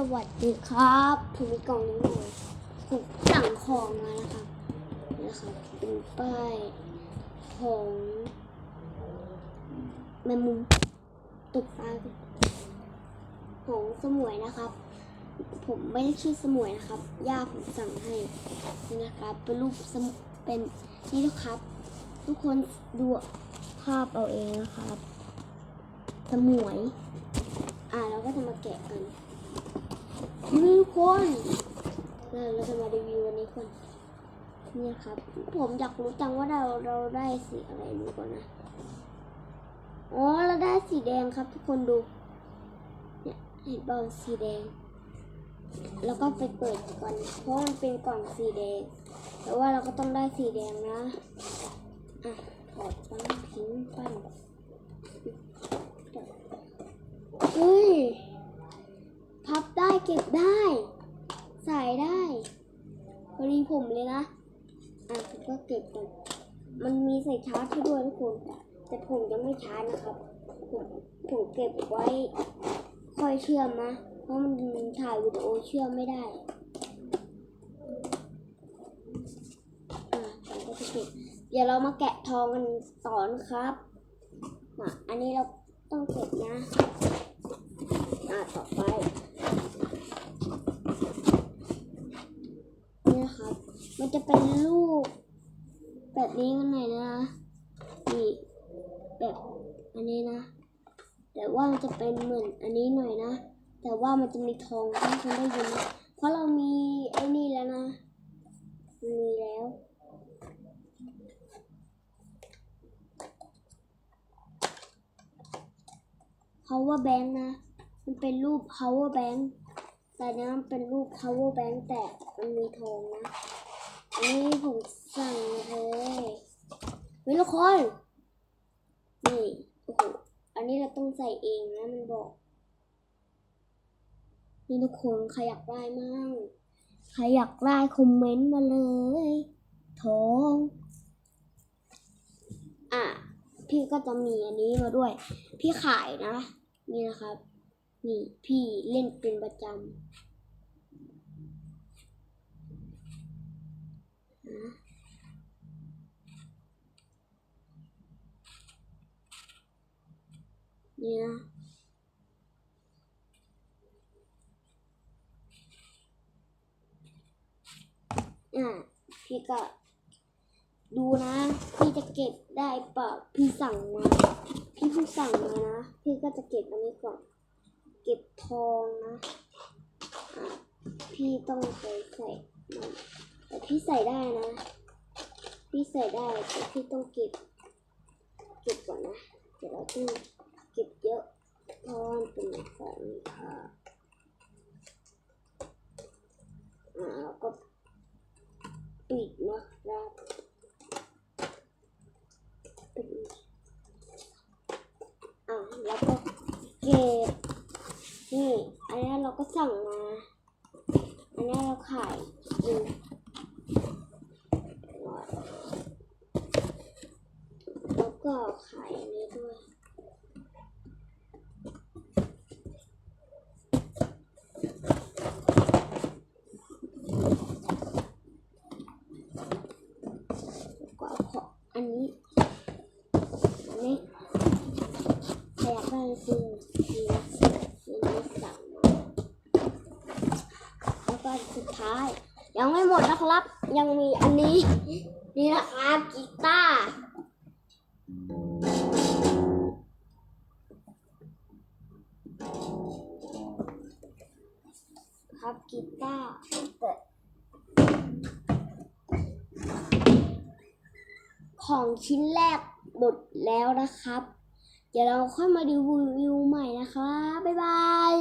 สวัสดีครับผมมีกล่องนี้มาผมสั่งของมานะครับนี่นะครับเป็นป้ายของแมงมุมตกปลาของสมวยนะครับ ผมไม่ได้ชื่อสมวยนะครับย่าผมสั่งให้นี่นะครับ เป็นรูปสมเป็นนี่นะครับ ทุกคนดูภาพเอาเองนะครับ สมวยอ่าเราก็จะมาแกะกัน นี่ทุกคนเราจะมารีวิววันนี้คนเนี่ยครับ ผมอยากรู้จังว่าเราเราได้สีอะไรดูก่อนนะอ๋อเราได้สีแดงครับทุกคนดู เนี่ยเห็นเปล่าสีแดง แล้วก็ไปเปิดก่อนเพราะมันเป็นกล่องสีแดง แต่ว่าเราก็ต้องได้สีแดงนะ อะถอดปั้นทิ้งปั้น เฮ้ย พับได้ เก็บได้ ใส่ได้พอดีผมเลยนะ อะผมก็เก็บก่อนมันมีใส่ชาร์จให้ด้วยทุกคน แต่ผมยังไม่ชาร์จนะครับ ผมผมเก็บไว้ ค่อยเชื่อมนะ เพราะมันถ่ายวิดีโอเชื่อมไม่ได้ อะผมก็จะเก็บเดี๋ยวเรามาแกะทองกันต่อนะครับมาอันนี้เราต้องเก็บนะ อ่าต่อไป นี่นะครับ มันจะเป็นรูปแบบนี้ข้างในนะนี่แบบอันนี้นะ แต่ว่ามันจะเป็นเหมือนอันนี้หน่อยนะ แต่ว่ามันจะมีทองที่คุณได้ยินนะเพราะเรามีไอ้นี่แล้วนะ มีแล้ว power bank นะ มันเป็นรูป power bank แต่นี้มันเป็นรูป power bank แต่มันมีทองนะ อันนี้ผมสั่งเลยเฮ้ยทุกคนนี่โอ้โหอันนี้เราต้องใส่เองนะมันบอก นี่ทุกคนใครอยากได้มั่งใครอยากได้คอมเมนต์มาเลยท้องอะพี่ก็จะมีอันนี้มาด้วย พี่ขายนะ นี่นะครับ นี่พี่เล่นเป็นประจำ นี่นะอะพี่ก็ดูนะ พี่จะเก็บได้ปล่าพี่สั่งมา พี่เพิ่งสั่งมานะ พี่ก็จะเก็บอันนี้ก่อน เก็บทองนะะพี่ต้องไปใส่มันแต่พี่ใส่ได้นะ พี่ใส่ได้แต่พี่ต้องเก็บ เก็บก่อนนะ เดี๋ยวเราต้อง เก็บเยอะเพราะว่ามันเป็นของมีค่าอ่าแล้วก็ปิดนะครับปิดอะแล้วก็เก็บนี่อันนี้เราก็สั่งมาอันนี้เราขายดูแล้วก็ขายอันนี้ด้วย ก็เอันนี้อันนี้ใครอยากได้ซื้อซื้อซื้อนี้สั่งมแล้วก็สุดท้าย ยังไม่หมดนะครับ ยังมีอันนี้นี่นะครับกีตาร์ครับกีตาร์เปิด ของชิ้นแรกหมดแล้วนะครับ เดี๋ยวเราค่อยมาดูรีวิวใหม่นะคะ บ๊ายบาย